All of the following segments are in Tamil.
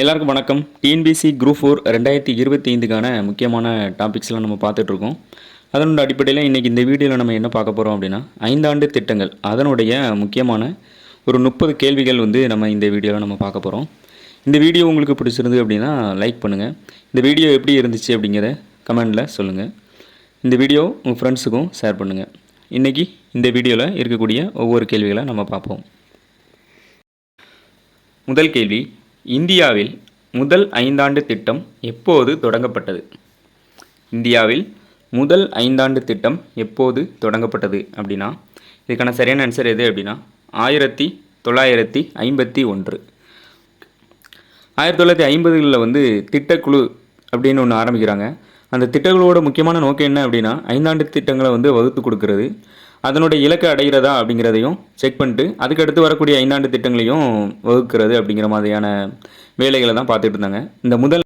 எல்லாருக்கும் வணக்கம். டிஎன்பிசி குரூப் ஃபோர் ரெண்டாயிரத்தி இருபத்தி ஐந்துக்கான முக்கியமான டாபிக்ஸ்லாம் நம்ம பார்த்துட்ருக்கோம். அதனோட அடிப்படையில் இன்றைக்கி இந்த வீடியோவில் நம்ம என்ன பார்க்க போகிறோம் அப்படின்னா ஐந்தாண்டு திட்டங்கள். அதனுடைய முக்கியமான ஒரு முப்பது கேள்விகள் வந்து நம்ம இந்த வீடியோவில் நம்ம பார்க்க போகிறோம் இந்த வீடியோ உங்களுக்கு பிடிச்சிருந்து அப்படின்னா லைக் பண்ணுங்கள் இந்த வீடியோ எப்படி இருந்துச்சு அப்படிங்கிறத கமெண்டில் சொல்லுங்கள் இந்த வீடியோ உங்கள் ஃப்ரெண்ட்ஸுக்கும் ஷேர் பண்ணுங்கள் இன்றைக்கி இந்த வீடியோவில் இருக்கக்கூடிய ஒவ்வொரு கேள்விகளை நம்ம பார்ப்போம். முதல் கேள்வி இந்தியாவில் முதல் ஐந்தாண்டு திட்டம் எப்போது தொடங்கப்பட்டது? இந்தியாவில் முதல் ஐந்தாண்டு திட்டம் எப்போது தொடங்கப்பட்டது அப்படின்னா இதுக்கான சரியான ஆன்சர் எது அப்படின்னா ஆயிரத்தி தொள்ளாயிரத்தி ஐம்பத்தி ஒன்று. ஆயிரத்தி தொள்ளாயிரத்தி ஐம்பதுகளில் வந்து திட்டக்குழு அப்படின்னு ஒன்று ஆரம்பிக்கிறாங்க. அந்த திட்டங்களோட முக்கியமான நோக்கம் என்ன அப்படின்னா ஐந்தாண்டு திட்டங்களை வந்து வகுத்து கொடுக்கறது. அதனுடைய இலக்கை அடைகிறதா அப்படிங்கிறதையும் செக் பண்ணிட்டு அதுக்கடுத்து வரக்கூடிய ஐந்தாண்டு திட்டங்களையும் வகுக்கிறது அப்படிங்கிற மாதிரியான வேலைகளை தான் பார்த்துட்டு இருந்தாங்க. இந்த முதல்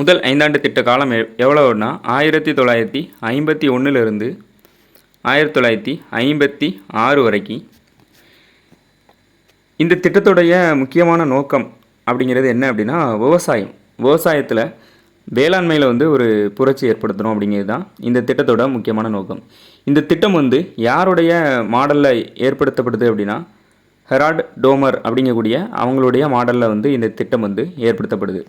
முதல் ஐந்தாண்டு திட்ட காலம் எவ்வளோன்னா ஆயிரத்தி தொள்ளாயிரத்தி ஐம்பத்தி ஒன்றுலேருந்து ஆயிரத்தி தொள்ளாயிரத்தி ஐம்பத்தி ஆறு வரைக்கும். இந்த திட்டத்துடைய முக்கியமான நோக்கம் அப்படிங்கிறது என்ன அப்படின்னா விவசாயம். விவசாயத்தில் வேளாண்மையில் வந்து ஒரு புரட்சி ஏற்படுத்தணும் அப்படிங்கிறது தான் இந்த திட்டத்தோட முக்கியமான நோக்கம். இந்த திட்டம் வந்து யாருடைய மாடலில் ஏற்படுத்தப்படுது அப்படின்னா ஹெராட் டோமர் அப்படிங்கக்கூடிய அவங்களுடைய மாடலில் வந்து இந்த திட்டம் வந்து ஏற்படுத்தப்படுது.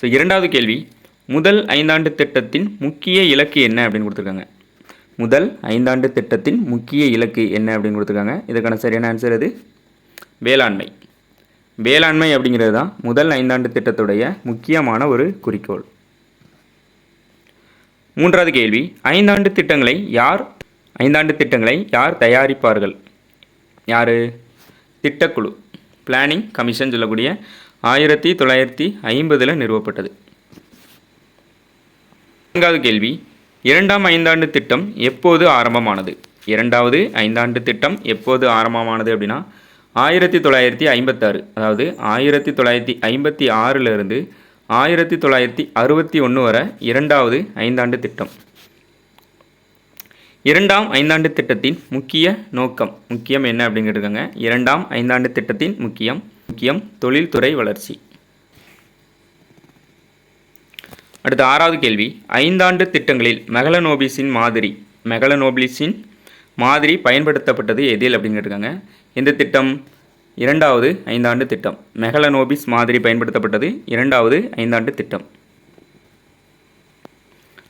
ஸோ இரண்டாவது கேள்வி முதல் ஐந்தாண்டு திட்டத்தின் முக்கிய இலக்கு என்ன அப்படின்னு கொடுத்துருக்காங்க. முதல் ஐந்தாண்டு திட்டத்தின் முக்கிய இலக்கு என்ன அப்படின்னு கொடுத்துருக்காங்க. இதுக்கான சரியான ஆன்சர் அது வேளாண்மை. வேளாண்மை அப்படிங்கிறது தான் முதல் ஐந்தாண்டு திட்டத்துடைய முக்கியமான ஒரு குறிக்கோள். மூன்றாவது கேள்வி ஐந்தாண்டு திட்டங்களை யார் ஐந்தாண்டு திட்டங்களை யார் தயாரிப்பார்கள்? யார்? திட்டக்குழு பிளானிங் கமிஷன் சொல்லக்கூடிய ஆயிரத்தி தொள்ளாயிரத்தி ஐம்பதில் நிறுவப்பட்டது. நான்காவது கேள்வி இரண்டாம் ஐந்தாண்டு திட்டம் எப்போது ஆரம்பமானது? இரண்டாவது ஐந்தாண்டு திட்டம் எப்போது ஆரம்பமானது அப்படின்னா ஆயிரத்தி தொள்ளாயிரத்தி ஐம்பத்தாறு அதாவது ஆயிரத்தி தொள்ளாயிரத்தி ஐம்பத்தி ஆறிலிருந்து ஆயிரத்தி தொள்ளாயிரத்தி அறுபத்தி ஒன்று வரை இரண்டாவது ஐந்தாண்டு திட்டம். இரண்டாம் ஐந்தாண்டு திட்டத்தின் முக்கிய நோக்கம் முக்கியம் என்ன அப்படின்னு கேட்டிருக்காங்க இரண்டாம் ஐந்தாண்டு திட்டத்தின் முக்கியம் முக்கியம் தொழில்துறை வளர்ச்சி. அடுத்த ஆறாவது கேள்வி ஐந்தாண்டு திட்டங்களில் மெகலனோபிஸின் மாதிரி மெகலனோபிஸின் மாதிரி பயன்படுத்தப்பட்டது எதில் அப்படின்னு கேட்டிருக்காங்க. எந்த திட்டம் இரண்டாவது ஐந்தாண்டு திட்டம். மெகலனோபிஸ் மாதிரி பயன்படுத்தப்பட்டது இரண்டாவது ஐந்தாண்டு திட்டம்.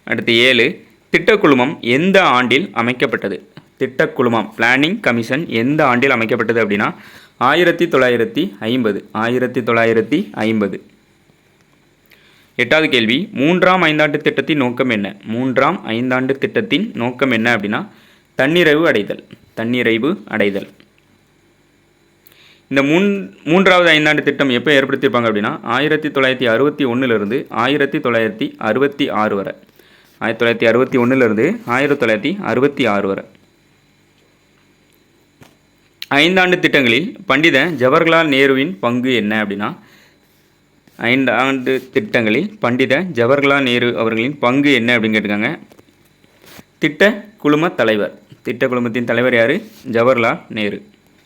அடுத்து ஏழு திட்டக்குழுமம் எந்த ஆண்டில் அமைக்கப்பட்டது? திட்டக்குழுமம் பிளானிங் கமிஷன் எந்த ஆண்டில் அமைக்கப்பட்டது அப்படின்னா ஆயிரத்தி தொள்ளாயிரத்தி ஐம்பது ஆயிரத்தி தொள்ளாயிரத்தி ஐம்பது. எட்டாவது கேள்வி மூன்றாம் ஐந்தாண்டு திட்டத்தின் நோக்கம் என்ன? மூன்றாம் ஐந்தாண்டு திட்டத்தின் நோக்கம் என்ன அப்படின்னா தன்னிறைவு அடைதல். தன்னிறைவு அடைதல். இந்த மூன் மூன்றாவது ஐந்தாண்டு திட்டம் எப்போ ஏற்படுத்தியிருப்பாங்க அப்படின்னா ஆயிரத்தி தொள்ளாயிரத்தி அறுபத்தி ஒன்றுலேருந்து ஆயிரத்தி தொள்ளாயிரத்தி அறுபத்தி ஆறு வரை. ஆயிரத்தி தொள்ளாயிரத்தி அறுபத்தி ஒன்றுலேருந்து ஆயிரத்தி தொள்ளாயிரத்தி அறுபத்தி ஆறு வரை. ஐந்தாண்டு திட்டங்களில் பண்டித ஜவஹர்லால் நேருவின் பங்கு என்ன அப்படின்னா ஐந்து ஆண்டு திட்டங்களில் பண்டித ஜவஹர்லால் நேரு அவர்களின் பங்கு என்ன அப்படின்னு கேட்டிருக்காங்க. திட்ட குழும தலைவர். திட்ட குழுமத்தின் தலைவர் யார்? ஜவஹர்லால் நேரு.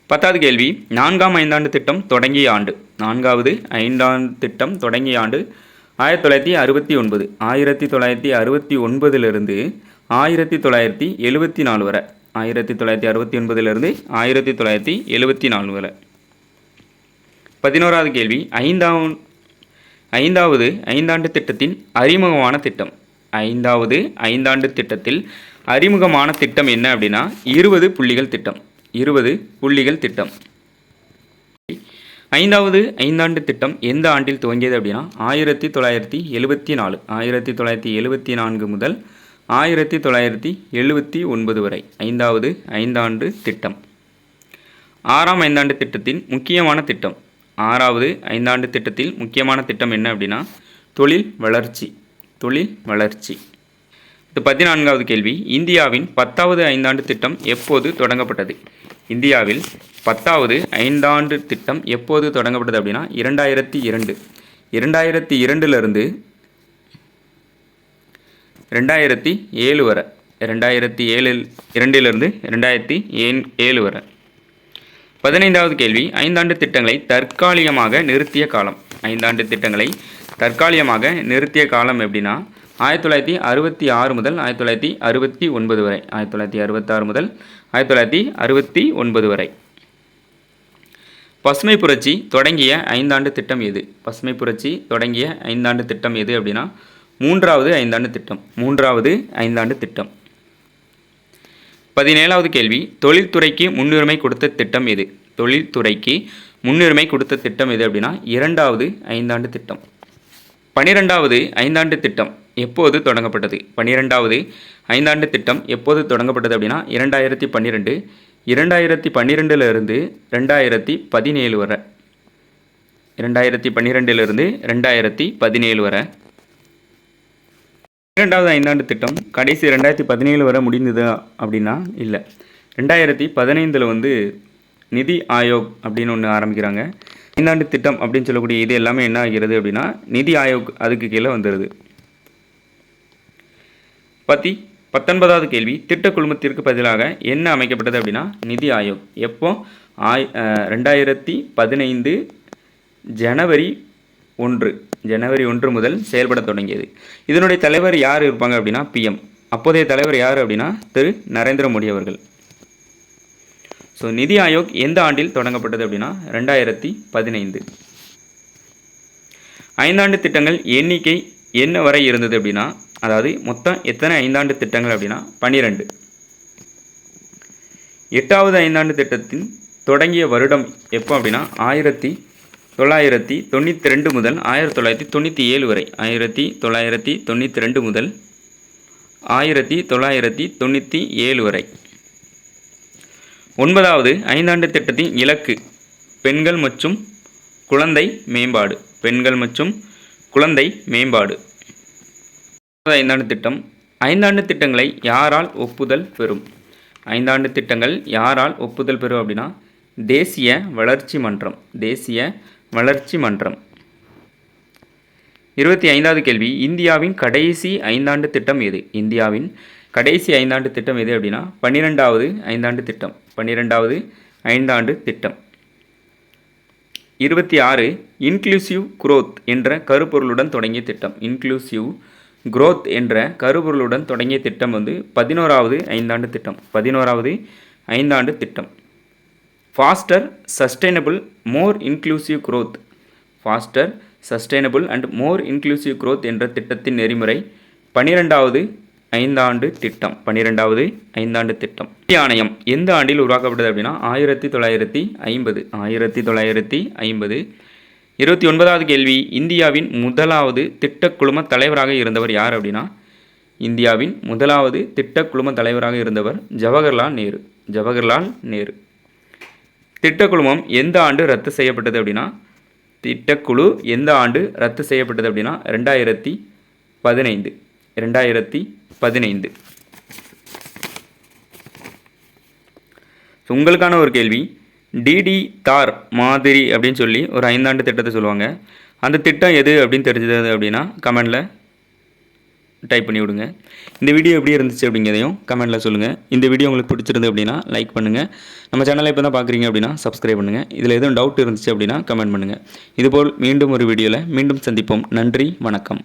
பத்தாவது கேள்வி. நான்காம் ஐந்தாண்டு திட்டம் தொடங்கிய ஆண்டு. நான்காவது ஐந்தாண்டு திட்டம் தொடங்கிய ஆண்டு ஆயிரத்தி தொள்ளாயிரத்தி அறுபத்தி ஒன்பது. ஆயிரத்தி தொள்ளாயிரத்தி அறுபத்தி ஒன்பதிலிருந்து ஆயிரத்தி தொள்ளாயிரத்தி எழுபத்தி நாலு வரை. ஆயிரத்தி தொள்ளாயிரத்தி அறுபத்தி ஒன்பதிலிருந்து ஆயிரத்தி தொள்ளாயிரத்தி எழுபத்தி நாலு வரை. பதினோராவது கேள்வி. ஐந்தாம் ஐந்தாவது ஐந்தாண்டு திட்டத்தின் அறிமுகமான திட்டம். ஐந்தாவது ஐந்தாண்டு திட்டத்தில் அறிமுகமான திட்டம் என்ன அப்படின்னா இருபது புள்ளிகள் திட்டம். இருபது புள்ளிகள் திட்டம். ஐந்தாவது ஐந்தாண்டு திட்டம் எந்த ஆண்டில் துவங்கியது அப்படின்னா ஆயிரத்தி தொள்ளாயிரத்தி எழுபத்தி நாலு ஆயிரத்தி தொள்ளாயிரத்தி எழுபத்தி நான்கு முதல் ஆயிரத்தி தொள்ளாயிரத்தி எழுபத்தி ஒன்பது வரை. ஐந்தாவது ஐந்தாண்டு திட்டம். ஆறாம் ஐந்தாண்டு திட்டத்தின் முக்கியமான திட்டம். ஆறாவது ஐந்தாண்டு திட்டத்தில் முக்கியமான திட்டம் என்ன அப்படின்னா தொழில் வளர்ச்சி. தொழில் வளர்ச்சி. பதினான்காவது கேள்வி. இந்தியாவின் பத்தாவது ஐந்தாண்டு திட்டம் எப்போது தொடங்கப்பட்டது? இந்தியாவில் பத்தாவது ஐந்தாண்டு திட்டம் எப்போது தொடங்கப்பட்டது அப்படின்னா இரண்டாயிரத்தி இரண்டு. இரண்டாயிரத்தி இரண்டிலிருந்து ரெண்டாயிரத்தி ஏழு வரை. ரெண்டாயிரத்தி ஏழில் இரண்டிலிருந்து ரெண்டாயிரத்தி ஏன் ஏழு வரை. பதினைந்தாவது கேள்வி. ஐந்தாண்டு திட்டங்களை தற்காலிகமாக நிறுத்திய காலம். ஐந்தாண்டு திட்டங்களை தற்காலிகமாக நிறுத்திய காலம் எப்படின்னா ஆயிரத்தி தொள்ளாயிரத்தி அறுபத்தி ஆறு முதல் ஆயிரத்தி தொள்ளாயிரத்தி அறுபத்தி ஒன்பது வரை. ஆயிரத்தி தொள்ளாயிரத்தி அறுபத்தாறு முதல் ஆயிரத்தி தொள்ளாயிரத்தி அறுபத்தி ஒன்பது வரை. பசுமை புரட்சி தொடங்கிய ஐந்தாண்டு திட்டம் எது? பசுமை புரட்சி தொடங்கிய ஐந்தாண்டு திட்டம் எது அப்படின்னா மூன்றாவது ஐந்தாண்டு திட்டம். மூன்றாவது ஐந்தாண்டு திட்டம். பதினேழாவது கேள்வி தொழில்துறைக்கு முன்னுரிமை கொடுத்த திட்டம் எது? தொழில்துறைக்கு முன்னுரிமை கொடுத்த திட்டம் எது அப்படின்னா இரண்டாவது ஐந்தாண்டு திட்டம். பனிரெண்டாவது ஐந்தாண்டு திட்டம். எப்போது தொடங்கப்பட்டது? பன்னிரெண்டாவது ஐந்தாண்டு திட்டம் எப்போது தொடங்கப்பட்டது அப்படின்னா இரண்டாயிரத்தி பன்னிரெண்டு இரண்டாயிரத்தி பன்னிரெண்டுலேருந்து ரெண்டாயிரத்தி பதினேழு வரை. இரண்டாயிரத்தி பன்னிரெண்டுலேருந்து ரெண்டாயிரத்தி பதினேழு வரை. இரண்டாவது ஐந்தாண்டு திட்டம் கடைசி ரெண்டாயிரத்தி பதினேழு வரை முடிந்தது அப்படின்னா இல்லை. ரெண்டாயிரத்தி பதினைந்தில் வந்து நிதி ஆயோக் அப்படின்னு ஒன்று ஆரம்பிக்கிறாங்க. ஐந்தாண்டு திட்டம் அப்படின்னு சொல்லக்கூடிய இது எல்லாமே என்ன ஆகிறது அப்படின்னா நிதி ஆயோக் அதுக்கு கீழே வந்துடுது பத்தி பத்தொன்பதாவது கேள்வி. திட்ட குழுமத்திற்கு பதிலாக என்ன அமைக்கப்பட்டது அப்படின்னா நிதி ஆயோக். எப்போ? ஆய் ரெண்டாயிரத்தி பதினைந்து ஜனவரி ஒன்று. ஜனவரி ஒன்று முதல் செயல்பட தொடங்கியது. இதனுடைய தலைவர் யார் இருப்பாங்க அப்படின்னா பிஎம் அப்போதைய தலைவர் யார் அப்படின்னா திரு. நரேந்திர மோடி அவர்கள். ஸோ நிதி ஆயோக் எந்த ஆண்டில் தொடங்கப்பட்டது அப்படின்னா ரெண்டாயிரத்தி பதினைந்து. ஐந்தாண்டு திட்டங்கள் எண்ணிக்கை என்ன வரை இருந்தது அப்படின்னா அதாவது மொத்தம் எத்தனை ஐந்தாண்டு திட்டங்கள் அப்படின்னா பன்னிரெண்டு. எட்டாவது ஐந்தாண்டு திட்டத்தின் தொடங்கிய வருடம் எப்போ அப்படின்னா ஆயிரத்தி தொள்ளாயிரத்தி தொண்ணூற்றி ரெண்டு முதல் ஆயிரத்தி தொள்ளாயிரத்தி தொண்ணூற்றி ஏழு வரை. ஆயிரத்தி தொள்ளாயிரத்தி தொண்ணூற்றி ரெண்டு முதல் ஆயிரத்தி தொள்ளாயிரத்தி தொண்ணூற்றி ஏழு வரை. ஒன்பதாவது ஐந்தாண்டு திட்டத்தின் இலக்கு பெண்கள் மற்றும் குழந்தை மேம்பாடு. பெண்கள் மற்றும் குழந்தை மேம்பாடு. ஐந்தாண்டு திட்டம். ஐந்தாண்டு திட்டங்களை யாரால் ஒப்புதல் பெறும்? ஐந்தாண்டு திட்டங்கள் யாரால் ஒப்புதல் பெறும் அப்படின்னா தேசிய வளர்ச்சி மன்றம் தேசிய வளர்ச்சி மன்றம். இருபத்தி ஐந்தாவது கேள்வி இந்தியாவின் கடைசி ஐந்தாண்டு திட்டம் எது? இந்தியாவின் கடைசி ஐந்தாண்டு திட்டம் எது அப்படின்னா பன்னிரெண்டாவது ஐந்தாண்டு திட்டம். பன்னிரெண்டாவது ஐந்தாண்டு திட்டம். இருபத்தி ஆறு இன்க்ளூசிவ் குரோத் என்ற கருப்பொருளுடன் தொடங்கிய திட்டம். இன்க்ளூசிவ் குரோத் என்ற கருப்பொருளுடன் தொடங்கிய திட்டம் வந்து பதினோராவது ஐந்தாண்டு திட்டம். பதினோராவது ஐந்தாண்டு திட்டம். Foster sustainable more inclusive growth foster sustainable and more inclusive growth என்ற திட்டத்தின் நெறிமுறை பன்னிரெண்டாவது ஐந்தாண்டு திட்டம். பன்னிரெண்டாவது ஐந்தாண்டு திட்டம். நிதி ஆணையம் எந்த ஆண்டில் உருவாக்கப்பட்டது அப்படின்னா ஆயிரத்தி தொள்ளாயிரத்தி ஐம்பது. ஆயிரத்தி தொள்ளாயிரத்தி ஐம்பது இருபத்தி ஒன்பதாவது கேள்வி இந்தியாவின் முதலாவது திட்டக்குழும தலைவராக இருந்தவர் யார் அப்படின்னா? இந்தியாவின் முதலாவது திட்டக்குழும தலைவராக இருந்தவர் ஜவஹர்லால் நேரு. ஜவஹர்லால் நேரு. திட்டக்குழுமம் எந்த ஆண்டு ரத்து செய்யப்பட்டது அப்படின்னா? திட்டக்குழு எந்த ஆண்டு ரத்து செய்யப்பட்டது அப்படின்னா? ரெண்டாயிரத்தி பதினைந்து. ரெண்டாயிரத்தி பதினைந்து. ஸோ உங்களுக்கான ஒரு கேள்வி. டிடி தார் மாதிரி அப்படின்னு சொல்லி ஒரு ஐந்தாண்டு திட்டத்தை சொல்லுவாங்க. அந்த திட்டம் எது அப்படின்னு தெரிஞ்சது அப்படின்னா கமெண்டில் டைப் பண்ணி விடுங்க. இந்த வீடியோ எப்படி இருந்துச்சு அப்படிங்கிறதையும் கமெண்ட்டில் சொல்லுங்கள் இந்த வீடியோ உங்களுக்கு பிடிச்சிருந்து அப்படின்னா லைக் பண்ணுங்கள் நம்ம சேனலை இப்போ தான் பார்க்குறீங்க அப்படின்னா சப்ஸ்கிரைப் பண்ணுங்கள் இதில் எதுவும் டவுட் இருந்துச்சு அப்படின்னா கமெண்ட் பண்ணுங்கள் இதுபோல் மீண்டும் ஒரு வீடியோவில் மீண்டும் சந்திப்போம். நன்றி வணக்கம்.